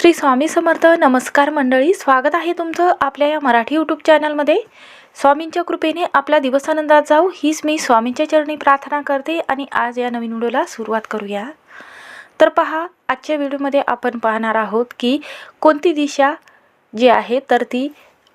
श्री स्वामी समर्थ नमस्कार मंडळी स्वागत आहे तुमचं आपल्या या मराठी यूट्यूब चॅनलमध्ये स्वामींच्या कृपेने आपला दिवस आनंदात जाऊ हीच मी स्वामींच्या चरणी प्रार्थना करते आणि आज या नवीन व्हिडिओला सुरुवात करूया. तर पहा आजच्या व्हिडिओमध्ये आपण पाहणार आहोत की कोणती दिशा जी आहे तर ती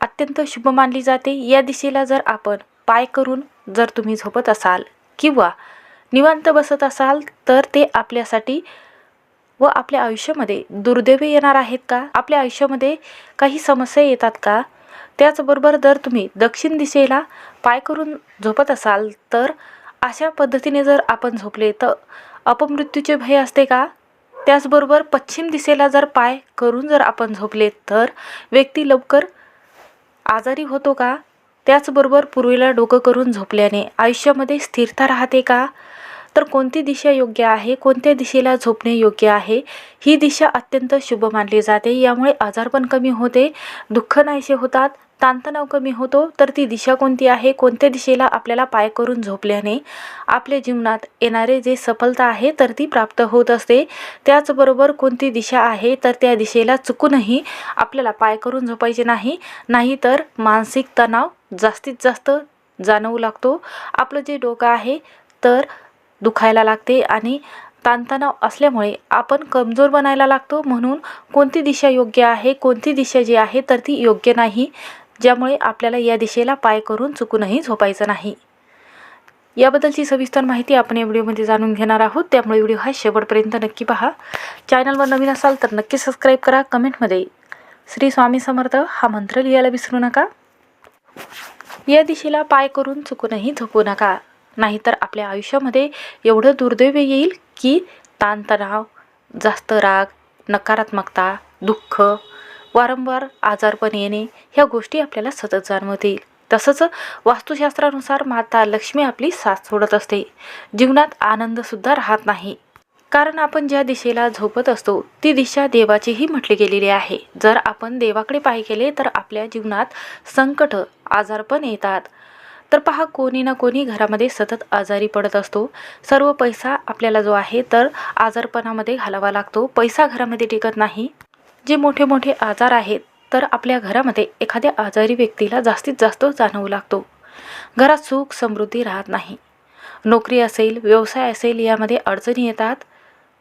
अत्यंत शुभ मानली जाते. या दिशेला जर आपण पाय करून जर तुम्ही झोपत असाल किंवा निवांत बसत असाल तर ते आपल्यासाठी व आपल्या आयुष्यामध्ये दुर्दैवे येणार आहेत का? आपल्या आयुष्यामध्ये काही समस्या येतात का? त्याचबरोबर जर तुम्ही दक्षिण दिशेला पाय करून झोपत असाल तर अशा पद्धतीने जर आपण झोपले तर अपमृत्यूचे भय असते का? त्याचबरोबर पश्चिम दिशेला जर पाय करून जर आपण झोपले तर व्यक्ती लवकर आजारी होतो का? त्याचबरोबर पूर्वीला डोकं करून झोपल्याने आयुष्यामध्ये स्थिरता राहते का? तर कोणती दिशा योग्य आहे? कोणत्या दिशेला झोपणे योग्य आहे? ही दिशा अत्यंत शुभ मानली जाते. यामुळे आजारपण कमी होते दुःख नाहीसे होतात ताणतणाव कमी होतो. तर ती दिशा कोणती आहे? कोणत्या दिशेला आपल्याला पाय करून झोपल्याने आपल्या जीवनात येणारे जे सफलता आहे तर ती प्राप्त होत असते. त्याचबरोबर कोणती दिशा आहे तर त्या दिशेला चुकूनही आपल्याला पाय करून झोपायचे नाही. नाहीतर मानसिक तणाव जास्तीत जास्त जाणवू लागतो. आपलं जे डोकं आहे तर दुखायला लागते आणि ताणतणाव असल्यामुळे आपण कमजोर बनायला लागतो. म्हणून कोणती दिशा योग्य आहे कोणती दिशा जी आहे तर ती योग्य नाही ज्यामुळे आपल्याला या दिशेला पाय करून चुकूनही झोपायचं नाही. याबद्दलची सविस्तर माहिती आपण या व्हिडिओमध्ये जाणून घेणार आहोत. त्यामुळे व्हिडिओ हा शेवटपर्यंत नक्की पहा. चॅनलवर नवीन असाल तर नक्की सबस्क्राईब करा. कमेंटमध्ये श्री स्वामी समर्थ हा मंत्र लिहायला विसरू नका. या दिशेला पाय करून चुकूनही झोपू नका. नाहीतर आपल्या आयुष्यामध्ये एवढं दुर्दैव येईल की ताणतणाव जास्त राग नकारात्मकता दुःख वारंवार आजारपण येणे ह्या गोष्टी आपल्याला सतत जाणवतील. तसंच वास्तुशास्त्रानुसार माता लक्ष्मी आपली साथ सोडत असते. जीवनात आनंदसुद्धा राहत नाही. कारण आपण ज्या दिशेला झोपत असतो ती दिशा देवाचीही म्हटली गेलेली आहे. जर आपण देवाकडे पाय केले तर आपल्या जीवनात संकट आजारपण येतात. तर पहा कोणी ना कोणी घरामध्ये सतत आजारी पडत असतो. सर्व पैसा आपल्याला जो आहे तर आजारपणामध्ये घालावा लागतो. पैसा घरामध्ये टिकत नाही. जे मोठे मोठे आजार आहेत तर आपल्या घरामध्ये एखाद्या आजारी व्यक्तीला जास्तीत जास्त जाणवू लागतो. घरात सुख समृद्धी राहत नाही. नोकरी असेल व्यवसाय असेल यामध्ये अडचणी येतात.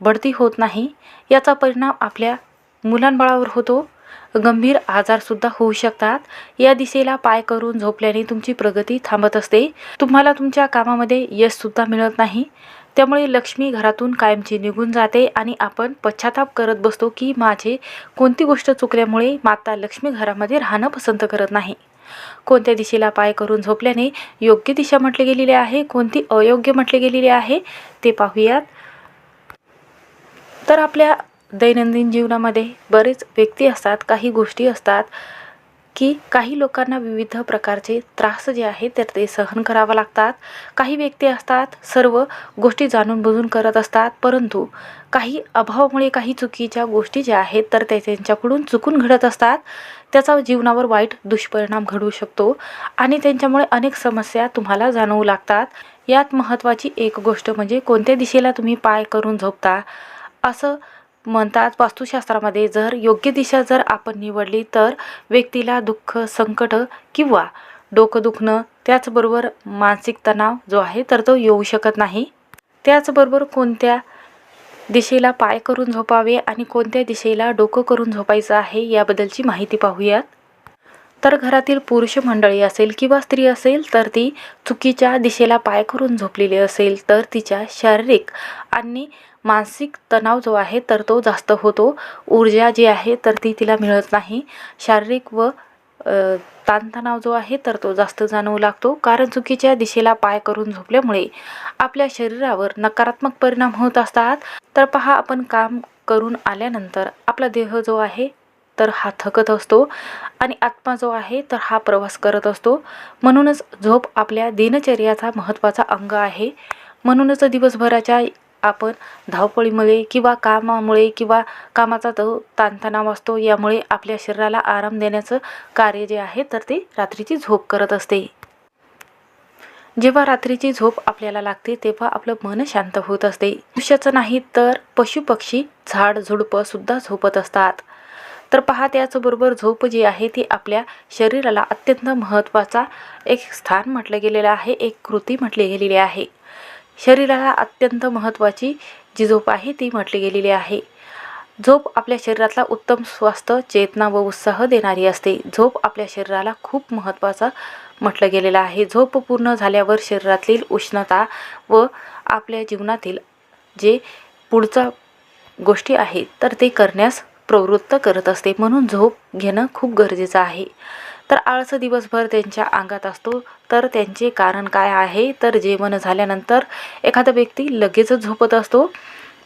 बढती होत नाही. याचा परिणाम आपल्या मुलांबाळावर होतो. गंभीर आजारसुद्धा होऊ शकतात. या दिशेला पाय करून झोपल्याने तुमची प्रगती थांबत असते. तुम्हाला तुमच्या कामामध्ये यशसुद्धा मिळत नाही. त्यामुळे लक्ष्मी घरातून कायमची निघून जाते आणि आपण पश्चाताप करत बसतो की माझे कोणती गोष्ट चुकल्यामुळे माता लक्ष्मी घरामध्ये राहणं पसंत करत नाही. कोणत्या दिशेला पाय करून झोपल्याने योग्य दिशा म्हटली गेलेली आहे कोणती अयोग्य म्हटली गेलेली आहे ते पाहूयात. तर आपल्या दैनंदिन जीवनामध्ये बरेच व्यक्ती असतात काही गोष्टी असतात की काही लोकांना विविध प्रकारचे त्रास जे आहेत तर ते सहन करावं लागतात. काही व्यक्ती असतात सर्व गोष्टी जाणून बुजून करत असतात परंतु काही अभावामुळे काही चुकीच्या गोष्टी ज्या आहेत तर ते त्यांच्याकडून चुकून घडत असतात. त्याचा जीवनावर वाईट दुष्परिणाम घडू शकतो आणि त्यांच्यामुळे अनेक समस्या तुम्हाला जाणवू लागतात. यात महत्त्वाची एक गोष्ट म्हणजे कोणत्या दिशेला तुम्ही पाय करून झोपता? असं म्हणतात वास्तुशास्त्रामध्ये जर योग्य दिशा जर आपण निवडली तर व्यक्तीला दुःख संकट किंवा डोकं दुखणं त्याचबरोबर मानसिक तणाव जो आहे तर तो येऊ शकत नाही. त्याचबरोबर कोणत्या दिशेला पाय करून झोपावे आणि कोणत्या दिशेला डोकं करून झोपायचं आहे याबद्दलची माहिती पाहूयात. तर घरातील पुरुष मंडळी असेल किंवा स्त्री असेल तर ती चुकीच्या दिशेला पाय करून झोपलेली असेल तर तिच्या शारीरिक आणि मानसिक तणाव जो आहे तर तो जास्त होतो. ऊर्जा जी आहे तर ती तिला मिळत नाही. शारीरिक व ताणतणाव जो आहे तर तो जास्त जाणवू लागतो. कारण चुकीच्या दिशेला पाय करून झोपल्यामुळे आपल्या शरीरावर नकारात्मक परिणाम होत असतात. तर पहा आपण काम करून आल्यानंतर आपला देह जो आहे तर हा थकत असतो आणि आत्मा जो आहे तर हा प्रवास करत असतो. म्हणूनच झोप आपल्या दिनचर्याचा महत्त्वाचा अंग आहे. म्हणूनच दिवसभराच्या आपण धावपळीमुळे किंवा कामामुळे किंवा कामाचा तो ताणतणाव असतो यामुळे आपल्या शरीराला आराम देण्याचं कार्य जे आहे तर ते रात्रीची झोप करत असते. जेव्हा रात्रीची झोप आपल्याला लागते तेव्हा आपलं मन शांत होत असते. मनुष्याचं नाही तर पशुपक्षी झाड झुडपं सुद्धा झोपत असतात. तर पहा त्याचबरोबर झोप जी आहे ती आपल्या शरीराला अत्यंत महत्त्वाचा एक स्थान म्हटलं गेलेलं आहे एक कृती म्हटली गेलेली आहे. शरीराला अत्यंत महत्त्वाची जी झोप आहे ती म्हटली गेलेली आहे. झोप आपल्या शरीरातला उत्तम स्वास्थ्य चेतना व उत्साह देणारी असते. झोप आपल्या शरीराला खूप महत्त्वाचा म्हटलं गेलेलं आहे. झोप पूर्ण झाल्यावर शरीरातील उष्णता व आपल्या जीवनातील जे पुढचा गोष्टी आहेत तर ते करण्यास प्रवृत्त करत असते. म्हणून झोप घेणं खूप गरजेचं आहे. तर आळस दिवसभर त्यांच्या अंगात असतो. तर त्यांचे कारण काय आहे? तर जेवण झाल्यानंतर एखादा व्यक्ती लगेचच झोपत असतो.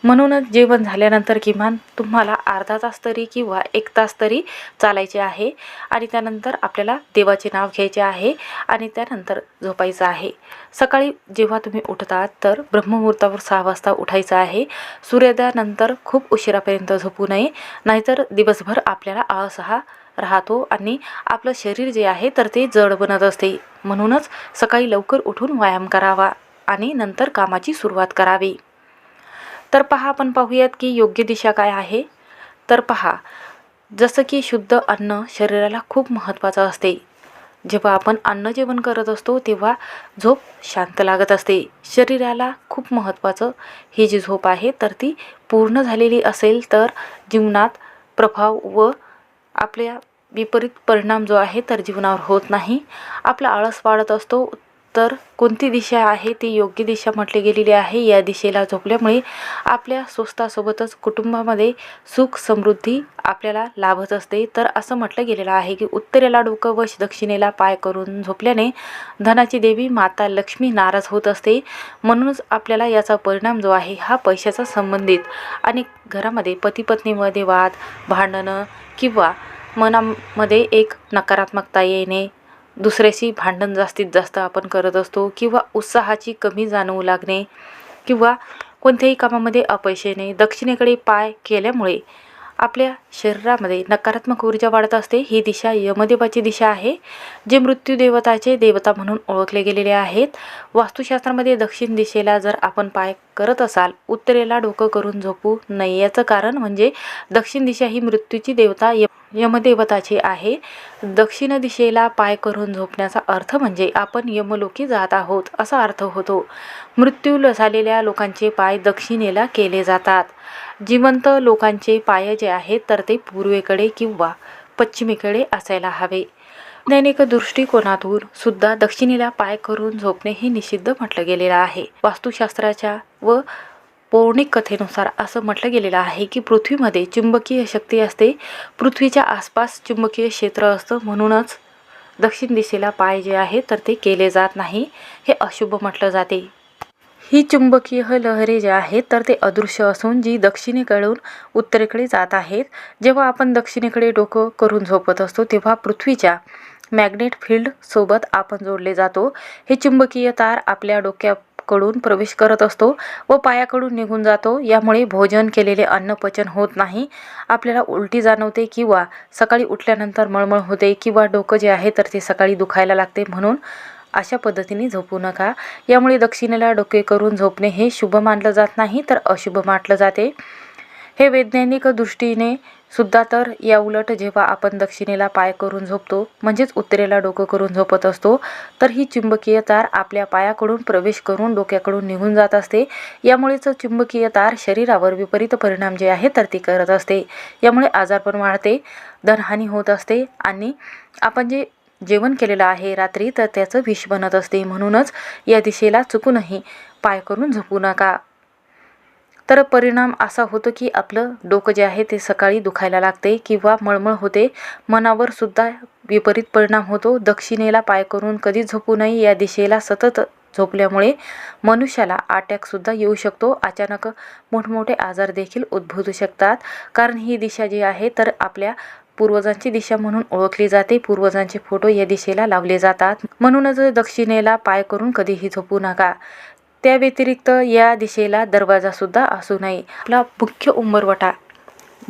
म्हणूनच जेवण झाल्यानंतर किमान तुम्हाला अर्धा तास तरी किंवा एक तास तरी चालायचे आहे. आणि त्यानंतर आपल्याला देवाचे नाव घ्यायचे आहे आणि त्यानंतर झोपायचं आहे. सकाळी जेव्हा तुम्ही उठतात तर ब्रह्ममुहूर्तावर सहा वाजता उठायचं आहे. सूर्योदयानंतर खूप उशिरापर्यंत झोपू नये. नाहीतर दिवसभर आपल्याला आळस हा राहतो आणि आपलं शरीर जे आहे तर ते जड बनत असते. म्हणूनच सकाळी लवकर उठून व्यायाम करावा आणि नंतर कामाची सुरुवात करावी. तर पहा आपण पाहूयात की योग्य दिशा काय आहे. तर पहा जसं की शुद्ध अन्न शरीराला खूप महत्त्वाचं असते. जेव्हा आपण अन्न जेवण करत असतो तेव्हा झोप शांत लागत असते. शरीराला खूप महत्त्वाचं ही जी झोप आहे तर ती पूर्ण झालेली असेल तर जीवनात प्रभाव व आपल्या विपरीत परिणाम जो आहे तर जीवनावर होत नाही. आपला आळस वाढत असतो तर कोणती दिशा आहे ती योग्य दिशा म्हटली गेलेली आहे या दिशेला झोपल्यामुळे आपल्या स्वस्तासोबतच कुटुंबामध्ये सुख समृद्धी आपल्याला लाभत असते. तर असं म्हटलं गेलेलं आहे की उत्तरेला डोकं व दक्षिणेला पाय करून झोपल्याने धनाची देवी माता लक्ष्मी नाराज होत असते. म्हणूनच आपल्याला याचा परिणाम जो आहे हा पैशाचा संबंधित आणि घरामध्ये पती पत्नीमध्ये वाद भांडणं किंवा मनामध्ये एक नकारात्मकता येणे दुसऱ्याशी भांडण जास्तीत जास्त आपण करत असतो किंवा उत्साहाची कमी जाणवू लागणे किंवा कोणत्याही कामामध्ये अपयश येणे दक्षिणेकडे पाय केल्यामुळे आपल्या शरीरामध्ये नकारात्मक ऊर्जा वाढत असते. ही दिशा यमदेवाची दिशा आहे जे मृत्यूदेवताचे देवता म्हणून ओळखले गेलेले आहेत. वास्तुशास्त्रामध्ये दक्षिण दिशेला जर आपण पाय करत असाल उत्तरेला डोकं करून झोपू नये. याचं कारण म्हणजे दक्षिण दिशा ही मृत्यूची देवता य यमदेवताचे आहे. दक्षिण दिशेला पाय करून झोपण्याचा अर्थ म्हणजे आपण यमलोकी जात आहोत असा अर्थ होतो. मृत्यू झालेल्या लोकांचे पाय दक्षिणेला केले जातात. जिवंत लोकांचे पाय जे आहेत तर ते पूर्वेकडे किंवा पश्चिमेकडे असायला हवे. नैनिक दृष्टिकोनातून सुद्धा दक्षिणेला पाय करून झोपणे हे निषिद्ध म्हटलं गेलेलं आहे. वास्तुशास्त्राच्या व पौराणिक कथेनुसार असं म्हटलं गेलेलं आहे की पृथ्वीमध्ये चुंबकीय शक्ती असते. पृथ्वीच्या आसपास चुंबकीय क्षेत्र असतं म्हणूनच दक्षिण दिशेला पाय जे आहे तर ते केले जात नाही. हे अशुभ म्हटलं जाते. ही चुंबकीय लहरे जे आहेत तर ते अदृश्य असून जी दक्षिणेकडून उत्तरेकडे जात आहेत. जेव्हा आपण दक्षिणेकडे डोकं करून झोपत असतो तेव्हा पृथ्वीच्या मॅग्नेट फील्ड सोबत आपण जोडले जातो. हे चुंबकीय तार आपल्या डोक्या कडून प्रवेश करत असतो व पायाकडून निघून जातो. यामुळे भोजन केलेले अन्न पचन होत नाही. आपल्याला उलटी जाणवते किंवा सकाळी उठल्यानंतर मळमळ होते किंवा डोकं जे आहे तर ते सकाळी दुखायला लागते म्हणून अशा पद्धतीने झोपू नका. यामुळे दक्षिणेला डोके करून झोपणे हे शुभ मानलं जात नाही तर अशुभ मानलं जाते. हे वैज्ञानिक दृष्टीने सुद्धा तर या उलट जेव्हा आपण दक्षिणेला पाय करून झोपतो म्हणजेच उत्तरेला डोकं करून झोपत असतो तर ही चुंबकीय तार आपल्या पायाकडून प्रवेश करून डोक्याकडून निघून जात असते. यामुळेच चुंबकीय तार शरीरावर विपरीत परिणाम जे आहे तर ती करत असते. यामुळे आजारपण वाढते धनहानी होत असते आणि आपण जे जेवण केलेलं आहे रात्री तर त्याचं विष बनत असते. म्हणूनच या दिशेला चुकूनही पाय करून झोपू नका. तर परिणाम असा होतो की आपलं डोकं जे आहे ते सकाळी दुखायला लागते किंवा मळमळ होते. मनावर सुद्धा विपरीत परिणाम होतो. दक्षिणेला पाय करून कधी झोपू नये या दिशेला सतत झोपल्यामुळे मनुष्याला अटॅकसुद्धा येऊ शकतो. अचानक मोठमोठे आजार देखील उद्भवू शकतात. कारण ही दिशा जी आहे तर आपल्या पूर्वजांची दिशा म्हणून ओळखली जाते. पूर्वजांचे फोटो या दिशेला लावले जातात. म्हणूनच दक्षिणेला पाय करून कधीही झोपू नका. त्या व्यतिरिक्त या दिशेला दरवाजासुद्धा असू नये. आपला मुख्य उंबरवटा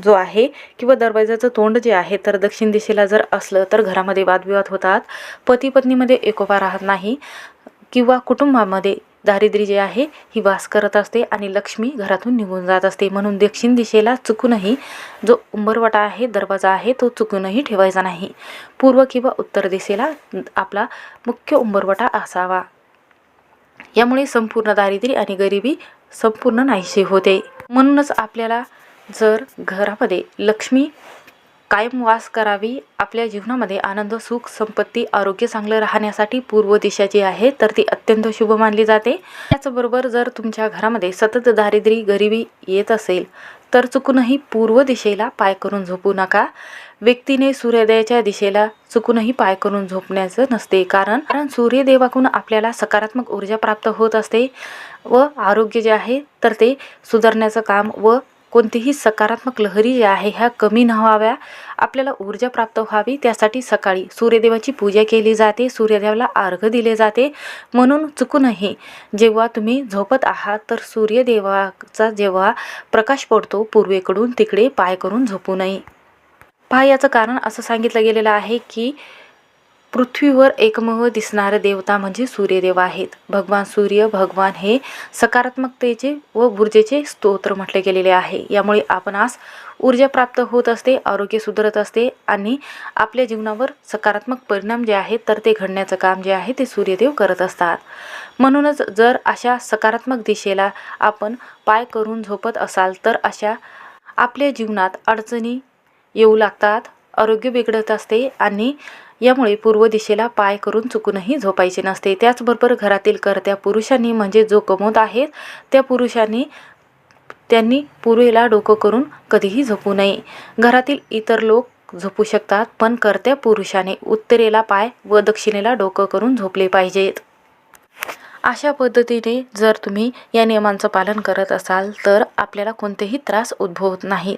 जो आहे किंवा दरवाजाचं तोंड जे आहे तर दक्षिण दिशेला जर असलं तर घरामध्ये वादविवाद होतात. पती पत्नीमध्ये एकोपा राहत नाही किंवा कुटुंबामध्ये दारिद्र्य जे आहे ही वास करत असते आणि लक्ष्मी घरातून निघून जात असते. म्हणून दक्षिण दिशेला चुकूनही जो उंबरवटा आहे दरवाजा आहे तो चुकूनही ठेवायचा नाही. पूर्व किंवा उत्तर दिशेला आपला मुख्य उंबरवटा असावा. यामुळे संपूर्ण दारिद्र्य आणि गरिबी संपूर्ण नाहीशी होते. म्हणूनच आपल्याला जर घरामध्ये लक्ष्मी कायम वास करावी आपल्या जीवनामध्ये आनंद सुख संपत्ती आरोग्य चांगलं राहण्यासाठी पूर्व दिशा जी आहे तर ती अत्यंत शुभ मानली जाते. त्याचबरोबर जर तुमच्या घरामध्ये सतत दारिद्र्य गरिबी येत असेल तर चुकूनही पूर्व दिशेला पाय करून झोपू नका. व्यक्तीने सूर्योदयाच्या दिशेला चुकूनही पाय करून झोपण्याचं नसते. कारण कारण सूर्यदेवाकडून आपल्याला सकारात्मक ऊर्जा प्राप्त होत असते व आरोग्य जे आहे तर ते सुधारण्याचं काम व कोणतीही सकारात्मक लहरी ज्या आहे ह्या कमी न व्हाव्या आपल्याला ऊर्जा प्राप्त व्हावी त्यासाठी सकाळी सूर्यदेवाची पूजा केली जाते सूर्यदेवाला अर्घ दिले जाते. म्हणून चुकूनही जेव्हा तुम्ही झोपत आहात तर सूर्यदेवाचा जेव्हा प्रकाश पडतो पूर्वेकडून तिकडे पाय करून झोपू नये. पहा याचं कारण असं सांगितलं गेलेलं आहे की पृथ्वीवर एकमेव दिसणारे देवता म्हणजे सूर्यदेव आहेत. भगवान सूर्य भगवान हे सकारात्मकतेचे व ऊर्जेचे स्तोत्र म्हटले गेलेले आहे. यामुळे आपणास ऊर्जा प्राप्त होत असते आरोग्य सुधारत असते आणि आपल्या जीवनावर सकारात्मक परिणाम जे आहेत तर ते घडण्याचं काम जे आहे ते सूर्यदेव करत असतात. म्हणूनच जर अशा सकारात्मक दिशेला आपण पाय करून झोपत असाल तर अशा आपल्या जीवनात अडचणी येऊ लागतात. आरोग्य बिघडत असते आणि यामुळे पूर्व दिशेला पाय करून चुकूनही झोपायचे नसते. त्याचबरोबर घरातील कर्त्या पुरुषांनी म्हणजे जो कमवत आहेत त्या पुरुषांनी त्यांनी पूर्वेला डोकं करून कधीही झोपू नये. घरातील इतर लोक झोपू शकतात पण कर्त्या पुरुषाने उत्तरेला पाय व दक्षिणेला डोकं करून झोपले पाहिजेत. अशा पद्धतीने जर तुम्ही या नियमांचं पालन करत असाल तर आपल्याला कोणतेही त्रास उद्भवत नाहीत.